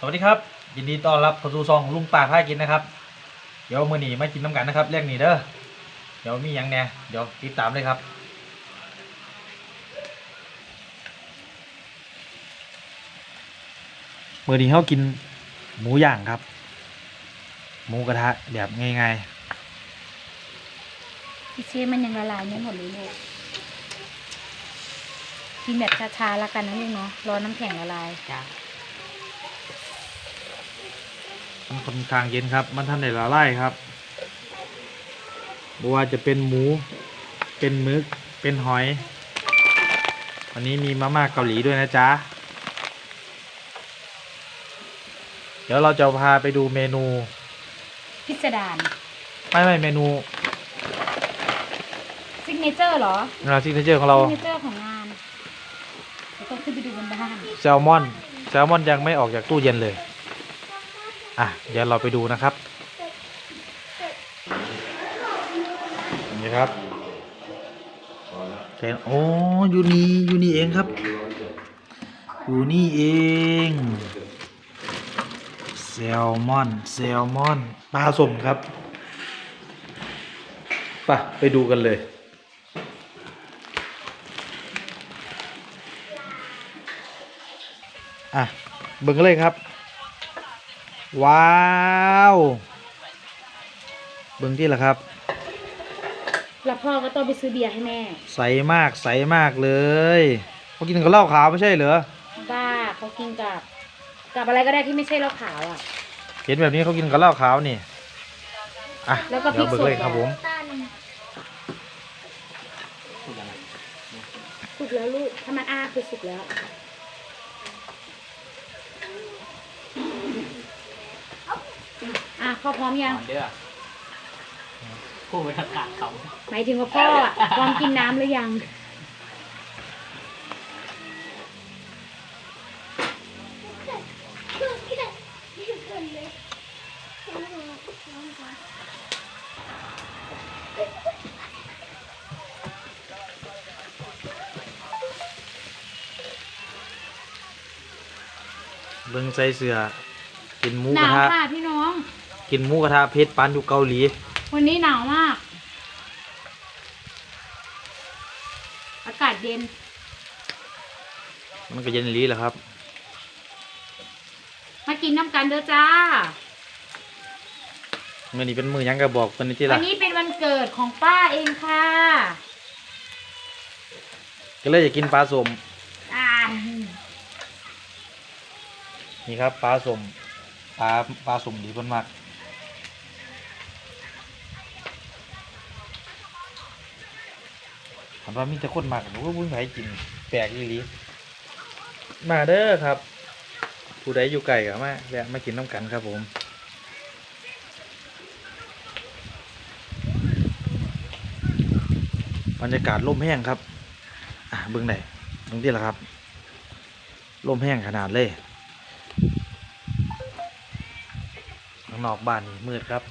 สวัสดีครับ ยินดีต้อนรับเข้าสู่ซองลุงป่าพากินนะครับ เดี๋ยวมื้อนี้มากินน้ำกันนะครับเรียกนี่เด้อเดี๋ยวมีหยังแหน่เดี๋ยวติดตามเลยครับมื้อนี้เฮากินหมูย่างครับ หมูกระทะแบบง่ายพี่เชฟมันยังละลายไม่หมดเลยลูกกินแบบช้าๆแล้วกันนะลูกเนาะรอน้ำแข็งละลาย จ้ะๆ มันค่อนข้างเย็นครับ มันทันได้ละลายครับบ่ว่าจะเป็นหมู เป็นหมึก เป็นหอย วันนี้มีมาม่าเกาหลีด้วยนะจ๊ะ เดี๋ยวเราจะพาไปดูเมนู พิสดารไม่ไม่เมนูซิกเนเจอร์เหรองานซิกเนเจอร์ของเราซิกเนเจอร์ของงานเราต้องขึ้นไปดูบนบ้านแซลมอน แซลมอนยังไม่ออกจากตู้เย็นเลย อะเดี๋ยวเราไปดูนะครับ นี่ครับแกนโอ้อยู่นี่อยู่นี่เองครับ อยู่นี่เองแซลมอนแซลมอนปลาสมครับไปไปดูกันเลย อะเบิ่งกันเลยครับ ว้าวเบิ่งที่ละครับ แล้วพ่อก็ต้องไปซื้อเบียร์ให้แม่ ใสมากใสมากเลยเขากินกับเหล้าขาวไม่ใช่เหรอบ้าเขากินกับ กับอะไรก็ได้ที่ไม่ใช่เหล้าขาวอะ เห็นแบบนี้เขากินกับเหล้าขาวนี่อะแล้วก็พริเดี๋ยกวเบิ่งสดเลยครับผมสุกแล้วลูกถ้ามันอ้าคือสุกแล้ว อะพ่อพร้อมยัง เด้อผู้บริการเขาหมายถึงว่าพ่ออะพร้อมกินน้ำหรือยัง เบิ่งใส่เสื้อกินหมูหกระนาวทะค่ะพี่น้อง กินหมูกระทะเพชรปานอยู่เกาหลี วันนี้หนาวมาก อากาศเย็น มันก็เย็นอีหลีแหละครับ มากินน้ำกันเด้อจ้า มื่อนี้เป็นมือหยังกระบอกคนนี้ที่วัละนนี้เป็นวันเกิดของป้าเองค่ะ ก็เลยจะกินปลาสมอ่านี่ครับปลาสมปลาปลาสมดีเพิ่นมาก ถามว่ามีแต่คนมากผมก็พุ่งไปกินแปลกอีหลีมาเด้อครับ ผู้ใดอยู่ไกลก็มาแวะมากินน้ำกันครับผมบรรยากาศลมแห้งครับ อะเบื้องไหนตรงที่ละครับลมแห้งขนาดเลยข้างนอกบ้านนี่มืดครับ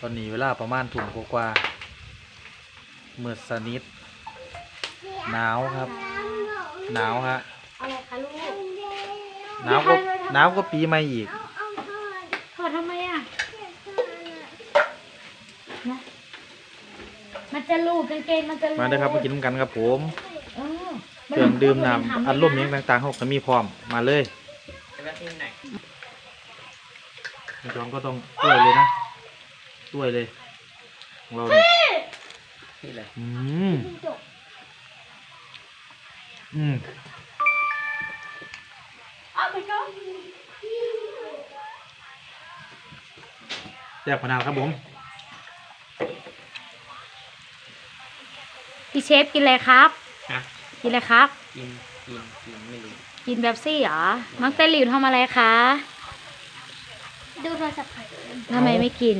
ตอนนี้เวลาประมาณถุ่มกว่า มืดสนิท หนาวครับ หนาวฮะ อะไรคะลูกหนาวก็หนาวก็ปีใหม่อีก ถอดทำไมอะ นะ มันจะลูกกางเกงมันจะลูมาเด้อครับมากินน้ำกันครับผมเออเครื่องดื่มน้ำอัดลมหยังต่างๆเขาก็มีพร้อมมาเลยจะแวะที่ไหนพี่จอมก็ต้องช่วยเลยนะช่วยเลยของเราเนี่ย ที่เลยอืมอืมแซ่บขนาดครับผม พี่เชฟกินอะไรครับ ฮะ กินอะไรครับ กิน กิน กินไม่รู้กินแบบซี่เหรอ มักเตลิวทำอะไรคะ ดูโทรศัพท์ค่ะทำไมไม่กิน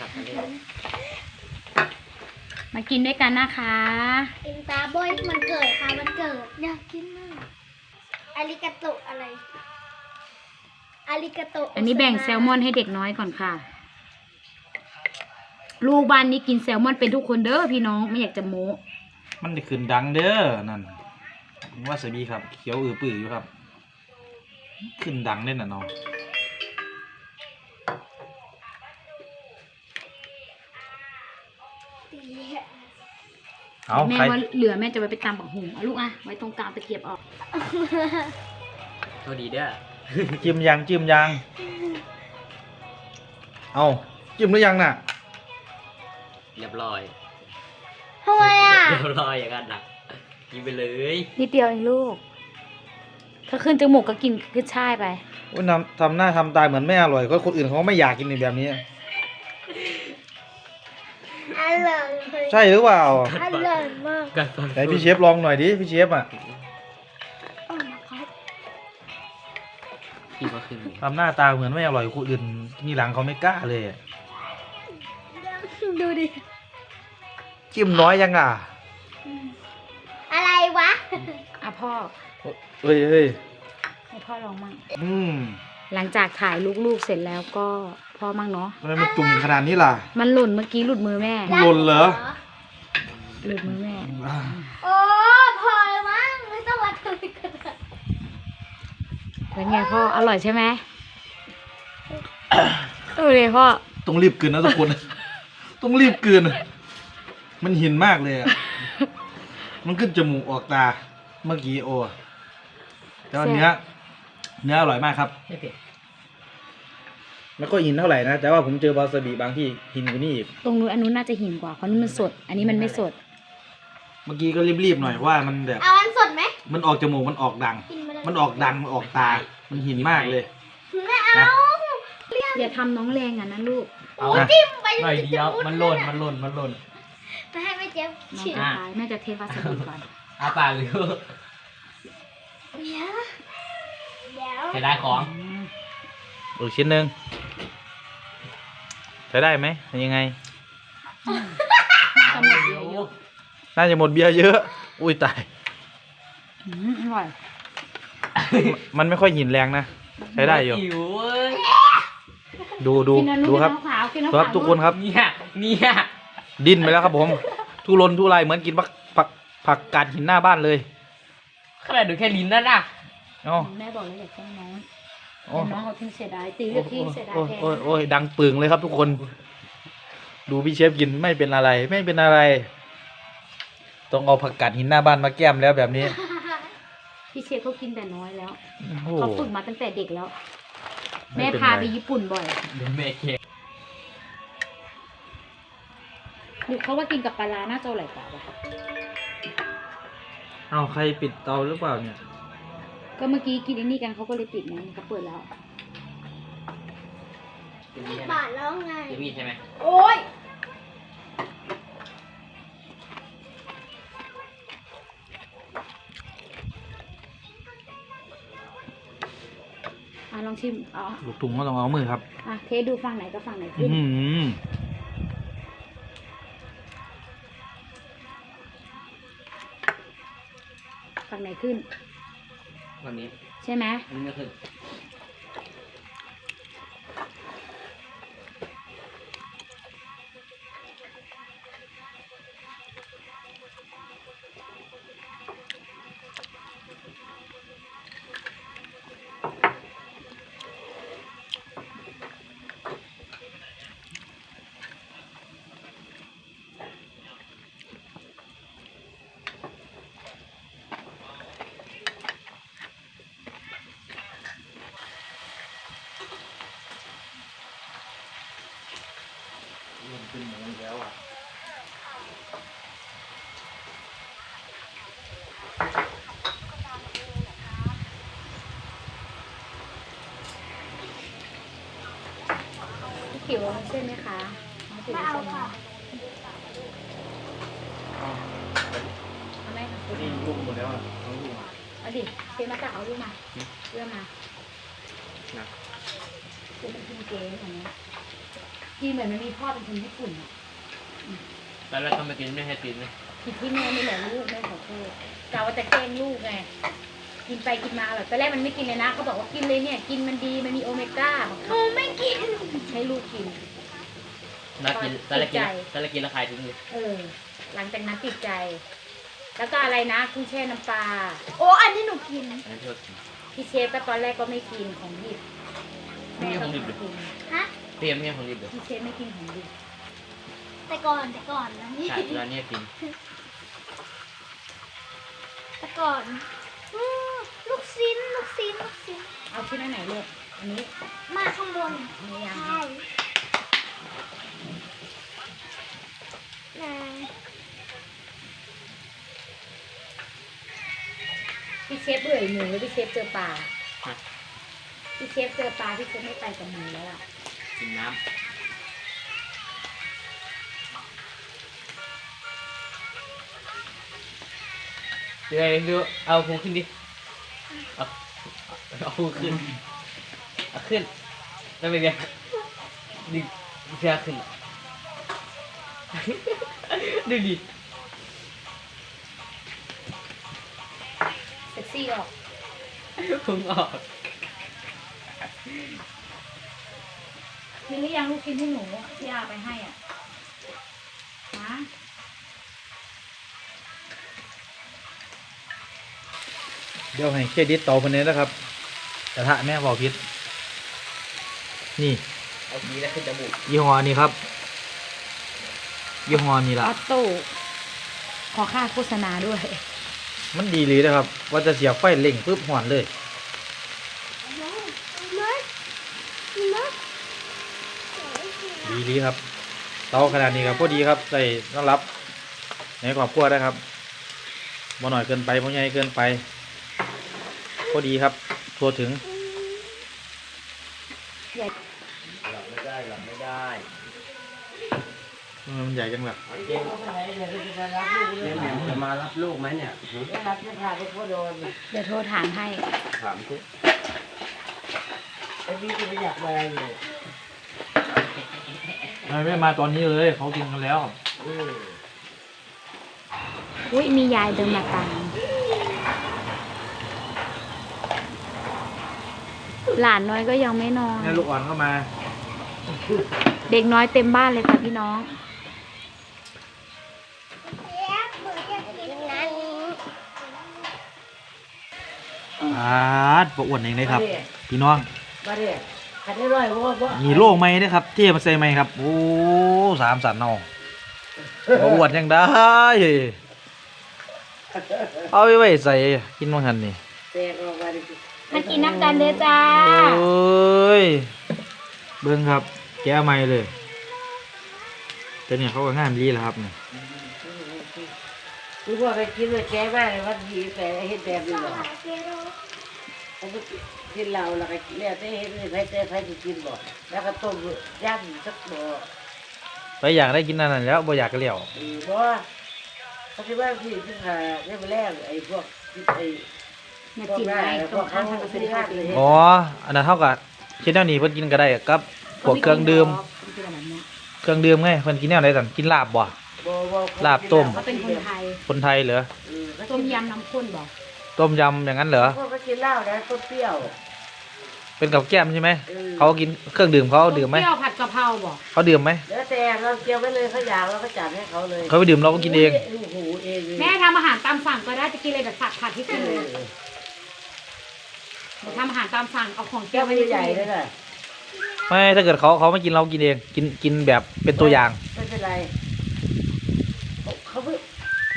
ครับอันนี้ มากินด้วยกันนะคะเอ็นตาบอยมันเกิดค่ะมันเกิดอยากกินมากอาริกาโตะอะไรอาริกาโตะอันนี้แบ่งแซลมอนให้เด็กน้อยก่อนค่ะ ลูกบ้านนี้กินแซลมอนเป็นทุกคนเด้อพี่น้องไม่อยากจะโม้มันจะขึ้นดังเด้อนั่นวาซาบิครับเขียวอือปืออยู่ครับอขึ้นดังเล่นน่ะเนาะ เอาแม่ใครว่าเหลือแม่จะไว้ไปตำบักหุ่งเอาลูกอะไว้ตรงกลางตะเกียบออกตัวดีเด้อจิ้มยังจิ้มยัง เอาจิ้มหรือยังน่ะ เรียบร้อยทำไมอะเรียบร้อยอย่างนั้นนะกินไปเลยนิดเดียวเองลูก ถ้าขึ้นจมูกก็กินขึ้นช่ายไปโอ้ยทำทำหน้าทำตาเหมือนไม่อร่อยก็คนอื่นเขาไม่อยากกินในแบบนี้อ ร่อยเลยใช่หรือเปล่าอร่อยมากกัดฟันไหนพี่เชฟลองหน่อยดิพี่เชฟอะโอ้ครับพี่ก็ขึ้นเลยทำหน้าตาเหมือนไม่อร่อยคนอื่นนี่หลังเขาไม่กล้าเลยอะดูดิ จิ้มน้อยยังอะอะไรวะ อะพ่อเฮ้ยเฮ้ยให้พ่อลองมั่งอืม หลังจากถ่ายลูกๆเสร็จแล้วก็พ่อมั่งเนาะทำไมมันจุ่มขนาดนี้ล่ะ มันหล่นเมื่อกี้หลุดมือแม่ หล่นเหรอ หลุดมือแม่ โอ้พอแล้วมั้งไม่ต้องมาทำอีกแล้วเป็นไงพ่ออร่อยใช่ไหมดูเลยพ่อ ต้องรีบกลืนนะทุกคน ต้องรีบกลืนมันหินมากเลยอะมันขึ้นจมูกออกตา เมื่อกี้โอ้แต่ว่าเนื้อ เนื้ออร่อยมากครับ ไม่เผ็ดไม่ค่อยหินเท่าไหร่นะ แต่ว่าผมเจอบาซาบิบางที่หินกว่านี้อีก ตรงนู้นอันนู้นน่าจะหินกว่าเพราะนี่มันสด อันนี้มันไม่สด เมื่อกี้ก็รีบๆหน่อยว่ามันแบบ เอาอันสดไหมมันออกจมูกมันออกดัง กินมาเลยมันออกดังมันออกตา มันหินมากเลย ไม่เอา อย่าทำน้องแรงอะนะลูกเอานะจิ้มไปหน่อยเดียวมันหล่นมันหล่นมันหล่น ไปให้แม่เจี๊ยบน้องฉีดจะตายแม่จะเทวาซาบิก่อนอาปากหรือเดี๋ยว เดี๋ยวจะได้ของอืมอีกชิ้นหนึ่งใช้ได้ไหมยังไง จะหมดเยอะเยอะน่าจะหมดเบียร์เยอะ อุ้ยตาย อืมอร่อยมันไม่ค่อยหินแรงนะ ใช้ได้อยู่ หิวเว้ยดูดูกินนะลูดูกครับ กินน้ำขาวกินน้ำคขารับวทุกคนครับ เนี่ยเนี่ยดิ้นไปแล้วครับผม ทุรนทุรายเหมือนกินผักผักผักกาดหินหน้าบ้านเลย ขนาดดูแค่ลิ้นนั่นน่ะเอ๋อแม่บอกเลยอย่าแกล้งน้องโอ้เดี๋ยวน้องเขาทิ้งเสียดายตีโอ้เลือกทิ้งเสียดายโอ้แทนโอ้โอ้ยดังปึงเลยครับทุกคน ดูพี่เชฟกินไม่เป็นอะไร ไม่เป็นอะไร ต้องเอาผักกาดหินหน้าบ้านมาแก้มแล้วแบบนี้ พี่เชฟเขากินแต่น้อยแล้วโอ้โหเขาฝึกมาตั้งแต่เด็กแล้วไม่แม่เป็นพาไรไปญี่ปุ่นบ่อยเดี๋ยวแม่เค้กหรือเขาว่ากินกับปลาร้าน่าจะอร่อยกว่าว่ะเอาใครปิดเตาหรือเปล่าเนี่ย ก็เมื่อกี้กินไอ้นี่กันเขาก็เลยปิดนะเขาเปิดแล้วจะมีใช่ไหมบาทแล้วไงจะมีใช่ไหมโอ้ยอะลองชิมเอ๋อลูกถุงก็ต้องเอามือครับ อะเทสดูฝั่งไหนก็ฝั่งไหนอื้ขึ้อนหือฝั่งไหนขึ้น วันนี้ ใช่ไหมอันนี้ก็คือ พี่ขิวเอาเส้นไหมคะน้องติ๋วไม่เอาส้นไหมค่ะเอาไหมคะนี่ลูกหมดแล้วอะเอาดิเชฟมาตักเอาลูกมาเรื่องมานะเป็นกินเก๋อย่างเงี้ยกินเหมือนมันมีพ่อเป็นคนญี่ปุ่นอะแล้วเราต้องไปกินไม่ให้ติดไหมผิดที่แม่ไม่เหลือลูกแม่ขอโทษกะว่าจะแกล้งลูกไงกินไปกินมาแบบตอนแรกมันไม่กินเลยนะเขาบอกว่ากินเลยเนี่ย กินมันดีมันมีโอเมก้า ให้ลูกกินแล้วกินแล้วกินติดใจแล้วกินแล้วใครถึงเลยเออ หลังจากนั้นติดใจ แล้วก็อะไรนะกุ้งแช่น้ำปลาโอ้อันนี้หนูกิน อันนี้ที่เรากินพี่เชฟก็ตอนแรกก็ไม่กินของดิบแม่ก็ไม่กินฮะเตรียมเนี่ยของรีบเลยพี่เชฟไม่กินของดิบแต่ก่อนแต่ก่อนนะนี่ใช่เวลาเนี้ยกินแต่ก่อนอืมลูกชิ้นลูกชิ้นลูกชิ้นเอาชิ้นอันไหนเลือกอันนี้มาข้างบนอันนี้ยัง ใช่นะ พี่ เชฟเบื่อหมูแล้วพี่เชฟเจอปลาพี่เชฟเจอปลาพี่เชฟไม่ไปกับหมูแล้วอะกินน้ำเดี๋ยวดูเอาหูขึ้นดิ เอาเอาหูขึ้น เอาขึ้นแล้วเป็นไงดึงเสียขึ้น ดูดิ ซ็กซี่ออกพุงออก มีหรือยังลูกชิ้นที่หนูที่อาไปให้อะฮะเดี๋ยวให้เครดิตต่อคนนี้นะครับ กระทะแม่บอกพิษนี่เอาดีแล้วขึ้นจมูกยี่ห้อนี้ครับ ยี่ห้อนี้อละ อโต้ขอค่าโฆษณาด้วย มันดีเลยนะครับ ว่าจะเสียบไฟเล่งปุ๊บหอนเลยนัดนัดดีดีครับเตาขนาดนี้ครับพอดีครับใส่ต้อนรับในครอบครัวได้ครับบ่หน่อยเกินไปบ่ใหญ่เกินไปพอดีครับ ทั่วถึง มันใหญ่จังแบบเจ๊เนี่ยแหม่มจะมารับลูกไหมเนี่ยเดี๋ยวโทรถามให้ ถามสิไม่ไม่มาตอนนี้เลยเขากินกันแล้ว อุ้ยมียายเดินมาตามหลานน้อยก็ยังไม่นอนแม่ลูกอ่อนเข้ามา เด็กน้อยเต็มบ้านเลยค่ะพี่น้อง อาดบ่อ้วนเองเลยครับ พี่น้องมาดิขันได้ร้อยว่าว่ามีโล่งไหมนะครับเที่มาใส่ไหมครับ โอ้สามสันเนองบ่อ้วนยังได้ เอาไปไว้ใส่กินมังหันนี่แตกออกมาดิมากินน้ำกันเลยจ้าโอ้ยเบิ้งครับ แก้ใหม่เลย แต่เนี่ยเขาก็งานดีแล้วครับเนี่ยคือว่าไปกินเลยแก่มากเลยว่าดีแต่เห็นแบบนี้หรอ กินเหล้าแล้วก็เนี่ยแต่เห็นเลยใครแต่ใครจะกินบ่แล้วก็ต้มย่างสักบ่ไปอยากได้กินอันนั้นแล้วบ่อยากก็เลี้ยวเออเพราะว่าเขาคิดว่าที่ที่หาเนี่ยมาแรกไอ้พวกไอ้กินไงตรงข้ามทางเกษตรกรรมอ๋ออันนั้นเท่ากับเช่นแนวนี้เพิ่นกินก็ได้กับพวกเครื่องดื่มเครื่องดื่มไงเพิ่นกินแนวไหนสั่นกินลาบบ่ลาบต้มเขาเป็นคนไทยคนไทยเหรอเอต้มยำน้ำข้นบอก ต้มยำอย่างนั้นเหรอเขาก็กินเหล้านะต้มเปรี้ยวเป็นกับแก้มใช่ไหมเออเขากินเครื่องดื่มเขาดื่มไหมเปรี้ยวผัดกะเพราบอกเขาดื่มไหมแล้วแต่เราเกี่ยวไว้เลยเขาอยากเราก็จัดให้เขาเลยเขาไปดื่มเราก็กินเอง โอ้โหเองเลยแม่ทำอาหารตามสั่งก็ได้จะกินอะไรแบบผัดผัดที่กินเลยเดี๋ยวทำอาหารตามสั่งเอาของแก้แก้ววไม่ไว้ใหใหญ่ญ่เลยน่ะไม่ถ้าเกิดเขาเขาไม่กินเรากินเอง กินกินแบบเป็นตัวอย่างไม่เป็นไรเขาเพิ่ง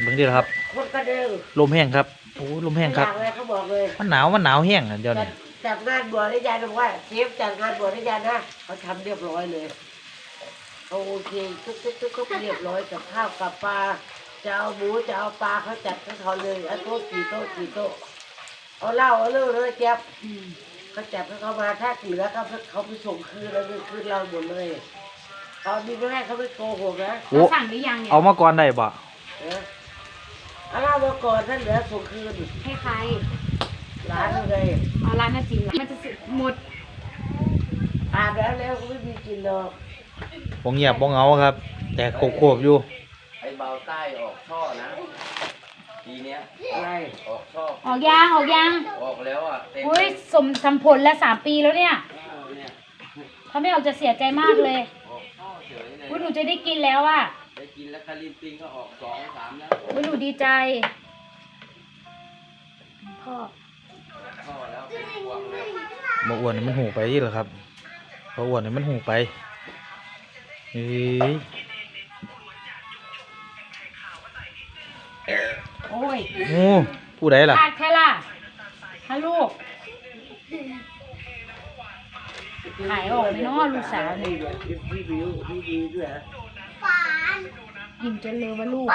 เบิ่งดิครับ คนก็เดินลมแห้งครับโอ้ยลมแห้งครับอยากเลยเขาบอกเลยมันหนาวมันหนาวแห้งอะเดี๋ยวจันี้ดจัดงานบวชให้ยายบอกว่าเชฟจัดงานบวชให้ยายนะเขาทำเรียบร้อยเลยเขาโอเคทุกทุกทุกทุกเรียบร้อยกับข้าวกับปลาจะเอาหมูจะเอาปลาเขาจัดให้เขาเลยเอาโต๊ะกี่โต๊ะกี่โต๊ะเอาเหล้าเอาเรื่องเลยแจ๊บอืมเขาจับให้เขามาถ้าเหลือก็เขาไปส่งคืนแล้วคืนเราหมดเลยเขาดีไม่ให้เขาไม่โกหกนะโอ้แล้วสั่งหรือยังเนี่ยเอามาก่อนได้บ่ เออเอาเหล้ามาก่อนถ้าเหลือส่งคืนให้ใครร้านเลยเอาร้านน่าจินมันจะหมดอาบแล้วแล้วก็ไม่มีกินหรอกผมเงียบบ่เหงาครับ แต่โขกๆอยู่ ไอ้เบาใต้ออกช่อนะทีเนี้ยอะไรออกช่อออกยางออกยางออกแล้วอะเต็มอุ้ยสมสำผลแล้วสามปีแล้วเนี่ยเนี่ยเขาไม่ออกจะเสียใจมากเลยออกช่อเฉยเลย อุ้ยหนูจะได้กินแล้วอะ ได้กินแล้วคารินปิงก็ออกสองสามแล้วอุ้ยหนูดีใจ พ่อช่อแล้วบ่อ้วนนี่มันหูไปอีกเหรอครับบ่อ้วนนี่มันหูไปเฮ้ยโอ้ยโอ้ผู้ใดล่ะ ขาดใครล่ะฮะลูก ขายออกไหมเนาะลูกสาวนี่เนี่ยแบบพี่บิวพี่ดีด้วยนะฝาน กินจนเลยว่าลูก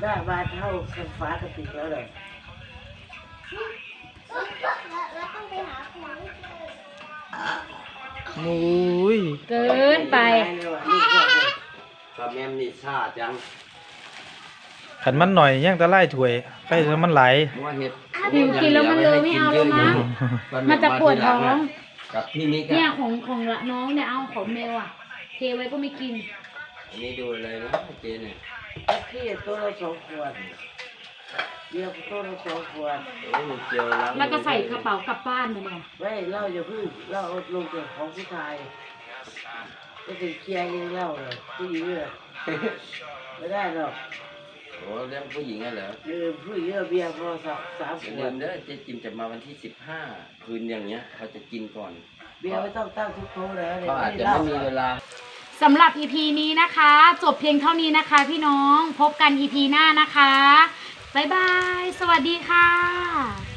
หน้าบานเท่ากันฟ้ากระติกแล้วเลยแล้วแล้วต้องไปหาของโอ้ยเกินไปเลยว่ะลูกว่าเลยปลาแมมนี่ซาจังขันมันหน่อยยังแต่ไล่ถ้วยใกล้จะมันไหลว่าเห็ดหิวกินแล้วมันเลยไม่เอาแล้วมั้ง มันจะปวดท้อง กับพี่นิกเนี่ยอะของของละน้องเนี่ยเอาของเมลอะ เทไว้ก็ไม่กิน อันนี้ดูอะไรนะเจเนี่ยพี่ตัวละสองขวดเบียร์ตัวละสองขวดโอ้ยมันเจียวล้างแล้วก็ใส่กระเป๋ากลับบ้านมาเนี่ยไม่เหล่าอย่าเพึ่งเหล่าเอาลงจากของผู้ชายก็ถึงเคลียร์ยังเหล่าเลยผู้หญิงเนี่ยไม่ได้หรอกโอ้เรื่องผู้หญิงอะเหรอลืมผู้หญิงเอาเบียร์พอสักสามอขย่าวลืดมเด้อเจ๊จิมจะมาวันที่สิบห้าคืนอย่างเงี้ยเขาจะกินก่อนเบียร์ไม่ต้องตั้งทุกโต๊ะนะเนี่ยเขาอาจไม่จะเหล้าไม่มีเวลา สำหรับ EP นี้นะคะ จบเพียงเท่านี้นะคะ พี่น้องพบกัน EP หน้านะคะ บ๊ายบาย สวัสดีค่ะ